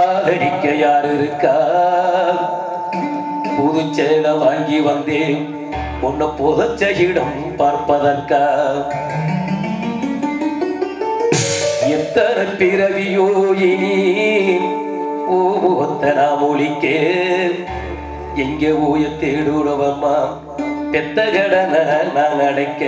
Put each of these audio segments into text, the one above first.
அடிக்க யார் இருக்கா புது சேலை வாங்கி வந்தேன் உன்னை புதச்ச இடம் பார்ப்பதற்கா எத்தனை பிறவியோ இனி ஓத்தனா மொழிக்கே எங்கே ஓய தேடுறவம்மா பெத்த கடனை நான் அடைக்க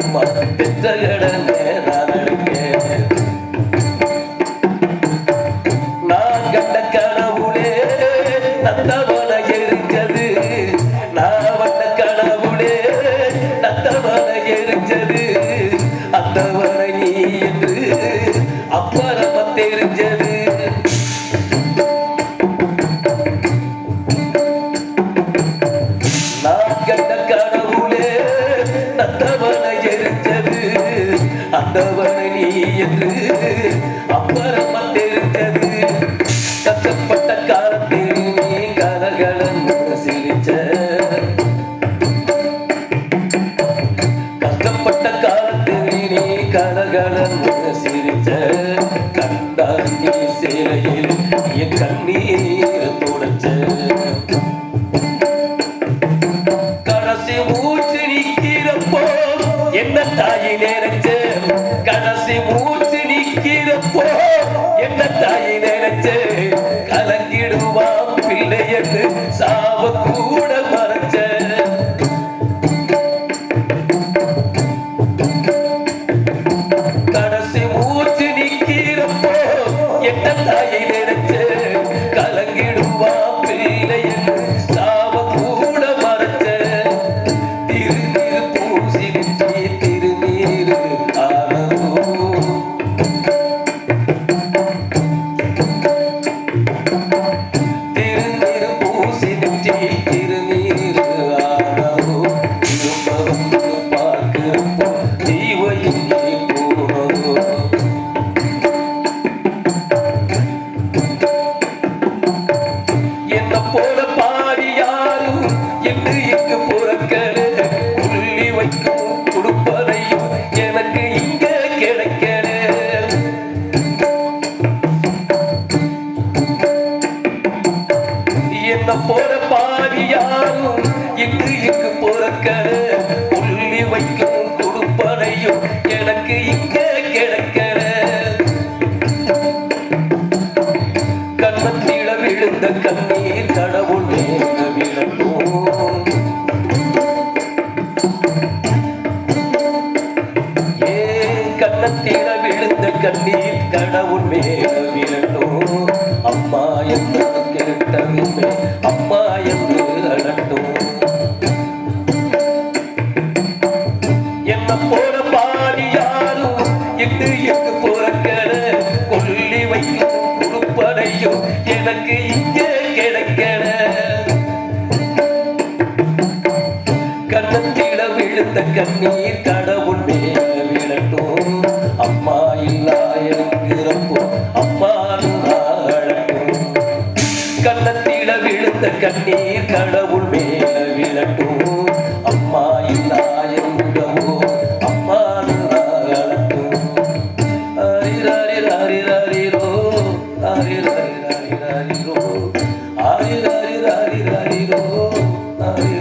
தேடுவனம்மா பெத்த கடனை நான் அடைக்க நான் கண்ட கனவுளே நந்தவன அந்தவன நீ என்று அப்புறமா தெரிஞ்சது கஷ்டப்பட்ட காலத்தில் நீ கலகலன் சிரிச்ச. கஷ்டப்பட்ட காலத்தில் நீ கலகலன் சிரிச்ச. கண்டாங்கி என் கண்ணீர் மூச்சு நிக்கிறப்போ என்ன தாயி நினைச்சு கலங்கிடுவான் பிள்ளையன்னு சாவ கூட மறைச்ச. கடைசி மூச்சு நிக்கிறப்போ என்ன தாயை நினைச்சு என்று இங்கு புறக்கல புள்ளி வைக்கும் கொடுப்பதையும் எனக்கு இங்க கிடைக்கல என்ன போல பாடி யாரும் என்று இங்கு புறக்கல புள்ளி வைக்கும் கொடுப்பதையும் எனக்கு இங்க கிடைக்கல கண்ணத்தில விழுந்த கண்ணீர் கடவுள் மேல கண்ணத்திட விழுந்த கண்ணீர் கடவுள் மேல விழட்டும் அம்மா என்று கேட்டதுமே அம்மா என்று அழட்டும் என்ன போல பாடி யாரும் எட்டு எட்டு புறக்கட கொல்லி வைக்கும் கொடுப்படையும் எனக்கு இங்கே கிடைக்கிற கண்ணத்திட விழுந்த கண்ணீர் கடவுள் அந்த கண்ணீர் கடவுள் மேல விழட்டும். அம்மா இல்லா எங்கவோ அம்மா அழட்டும் ஹரிராரி ஹரி ஹரிரோ ஹரி ஹரி ஹரி ஹரிரோ ஹரி ஹரி ஹரி ஹரிரோ ஹரி